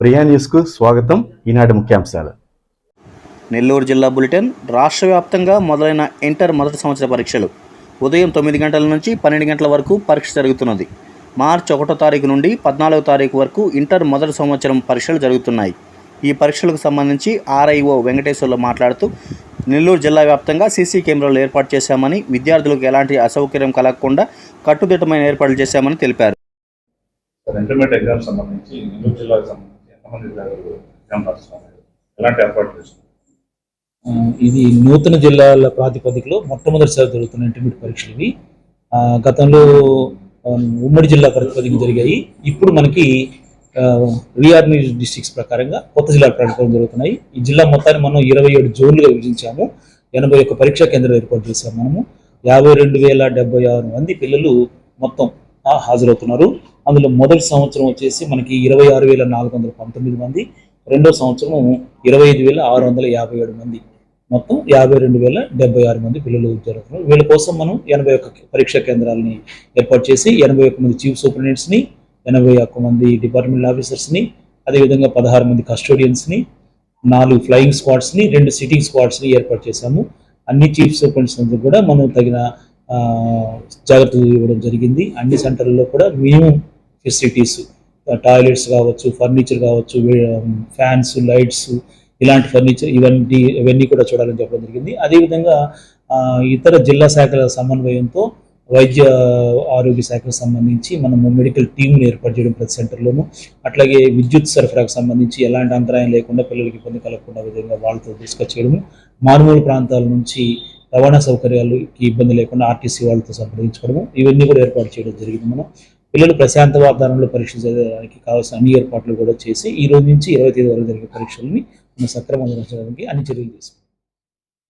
ప్రియా న్యూస్కు స్వాగతం. ఈనాటి ముఖ్యాంశాలు. నెల్లూరు జిల్లా బులెటిన్ రాష్ట్ర వ్యాప్తంగా మొదలైన ఇంటర్ మొదటి సంవత్సర పరీక్షలు. ఉదయం తొమ్మిది గంటల నుంచి పన్నెండు గంటల వరకు పరీక్ష జరుగుతున్నది. మార్చి ఒకటో తారీఖు నుండి పద్నాలుగో తారీఖు వరకు ఇంటర్ మొదటి సంవత్సరం పరీక్షలు జరుగుతున్నాయి. ఈ పరీక్షలకు సంబంధించి ఆర్ఐఓ వెంకటేశ్వర్లు మాట్లాడుతూ నెల్లూరు జిల్లా వ్యాప్తంగా సీసీ కెమెరాలు ఏర్పాటు చేశామని విద్యార్థులకు ఎలాంటి అసౌకర్యం కలగకుండా కట్టుదిట్టమైన ఏర్పాట్లు చేశామని తెలిపారు. సార్ ఇంటర్మీడియట్ ఎగ్జామ్స్ సంబంధించి నెల్లూరు జిల్లాకు ఎలాంటి ఏర్పాటు ఇది నూతన జిల్లాల ప్రాతిపదికలో మొట్టమొదటిసారి జరుగుతున్న ఇంటర్మీడియట్ పరీక్షలు ఇవి. గతంలో ఉమ్మడి జిల్లా ప్రాతిపదికన జరిగాయి. ఇప్పుడు మనకి రీఆర్గనైజ్ డిస్టిక్స్ ప్రకారంగా కొత్త జిల్లా ప్రాతిపదికన జరుగుతున్నాయి. ఈ జిల్లా మొత్తాన్ని మనం ఇరవై ఏడు జోన్లుగా విభజించాము. ఎనభై ఒక్క పరీక్షా కేంద్రాలు ఏర్పాటు చేశాము మనము. యాభై రెండు వేల డెబ్బై ఆరు మంది పిల్లలు మొత్తం హాజరవుతున్నారు. అందులో మొదటి సంవత్సరం వచ్చేసి మనకి ఇరవై ఆరు వేల నాలుగు వందల పంతొమ్మిది మంది రెండో సంవత్సరం ఇరవై ఐదు వేల ఆరు వందల యాభై ఏడు మంది. మొత్తం యాభై రెండు వేల డెబ్బై ఆరు మంది పిల్లలు జరుగుతున్నారు వీళ్ళ కోసం మనం ఎనభై ఒక్క పరీక్షా కేంద్రాలని ఏర్పాటు చేసి ఎనభై ఒక్క మంది చీఫ్ సూపరింటెండెంట్స్ని ఎనభై ఒక్క మంది డిపార్ట్మెంట్ ఆఫీసర్స్ని అదేవిధంగా పదహారు మంది కస్టోడియన్స్ని నాలుగు ఫ్లయింగ్ స్క్వాడ్స్ని రెండు సిట్టింగ్ స్క్వాడ్స్ని ఏర్పాటు చేశాము. అన్ని చీఫ్ సూపరింటెండెంట్స్ కూడా మనం తగిన జాగ్రత్తలు ఇవ్వడం జరిగింది. అన్ని సెంటర్లలో కూడా మినిమం ఫెసిలిటీస్ టాయిలెట్స్ కావచ్చు ఫర్నిచర్ కావచ్చు ఫ్యాన్స్ లైట్స్ ఇలాంటి ఫర్నిచర్ ఇవన్నీ ఇవన్నీ కూడా చూడాలని చెప్పడం జరిగింది. అదేవిధంగా ఇతర జిల్లా శాఖల సమన్వయంతో వైద్య ఆరోగ్య శాఖకు సంబంధించి మనము మెడికల్ టీంని ఏర్పాటు చేయడం ప్రతి సెంటర్లోనూ అట్లాగే విద్యుత్ సరఫరాకు సంబంధించి ఎలాంటి అంతరాయం లేకుండా పిల్లలకి ఇబ్బంది కలగకుండా విధంగా వాళ్ళతో డిస్కస్ చేయడము మారుమూల ప్రాంతాల నుంచి రవాణా సౌకర్యాలకి ఇబ్బంది లేకుండా ఆర్టీసీ వాళ్ళతో సంప్రదించుకోవడము ఇవన్నీ కూడా ఏర్పాటు చేయడం జరిగింది మనం. పిల్లలు ప్రశాంత వాతావరణంలో పరీక్షలు చదవడానికి కావాల్సిన అన్ని ఏర్పాట్లు కూడా చేసి ఈ రోజు నుంచి ఇరవై తేదీ వరకు జరిగే పరీక్షల్ని మనం సక్రమంగా నిర్వహించడానికి అన్ని చర్యలు తీసుకుంటాం.